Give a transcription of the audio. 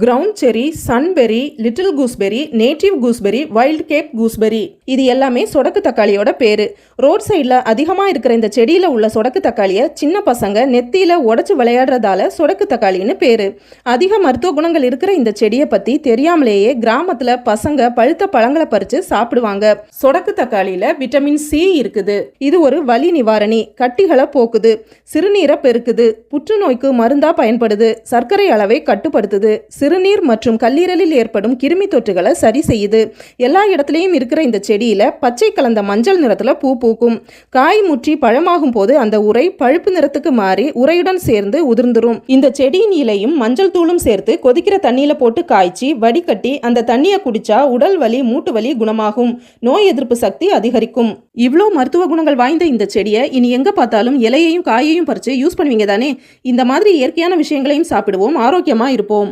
Ground cherry sunberry little gooseberry native gooseberry wild cape gooseberry இது எல்லாமே சொடக்கு தக்காளியோட பேரு. ரோட் சைடில் அதிகமாக இருக்கிற இந்த செடியில் உள்ள சொடக்கு தக்காளியை சின்ன பசங்க நெத்தியில் உடச்சி விளையாடுறதால சொடக்கு தக்காளின்னு பேரு. அதிக மருத்துவ குணங்கள் இருக்கிற இந்த செடியை பற்றி தெரியாமலேயே கிராமத்தில் பசங்க பழுத்த பழங்களை பறித்து சாப்பிடுவாங்க. சொடக்கு தக்காளியில் விட்டமின் சி இருக்குது. இது ஒரு வலி நிவாரணி. கட்டிகளை போக்குது. சிறுநீரை பெருக்குது. புற்றுநோய்க்கு மருந்தாக பயன்படுது. சர்க்கரை அளவை கட்டுப்படுத்துது. சிறுநீர் மற்றும் கல்லீரலில் ஏற்படும் கிருமி தொற்றுகளை சரி செய்யுது. எல்லா இடத்துலையும் இருக்கிற இந்த செடியில் பச்சை கலந்த மஞ்சள் நிறத்தில் பூ பூக்கும். காய் முற்றி பழமாகும் போது அந்த உரை பழுப்பு நிறத்துக்கு மாறி உரையுடன் சேர்ந்து உதிர்ந்துரும். இந்த செடியின் இலையும் மஞ்சள் தூளும் சேர்த்து கொதிக்கிற தண்ணியில் போட்டு காய்ச்சி வடிகட்டி அந்த தண்ணியை குடிச்சா உடல் வலி மூட்டு வலி குணமாகும். நோய் எதிர்ப்பு சக்தி அதிகரிக்கும். இவ்வளோ மருத்துவ குணங்கள் வாய்ந்த இந்த செடியை இனி எங்கே பார்த்தாலும் இலையையும் காயையும் பறித்து யூஸ் பண்ணுவீங்க தானே? இந்த மாதிரி இயற்கையான விஷயங்களையும் சாப்பிடுவோம் ஆரோக்கியமாக இருப்போம்.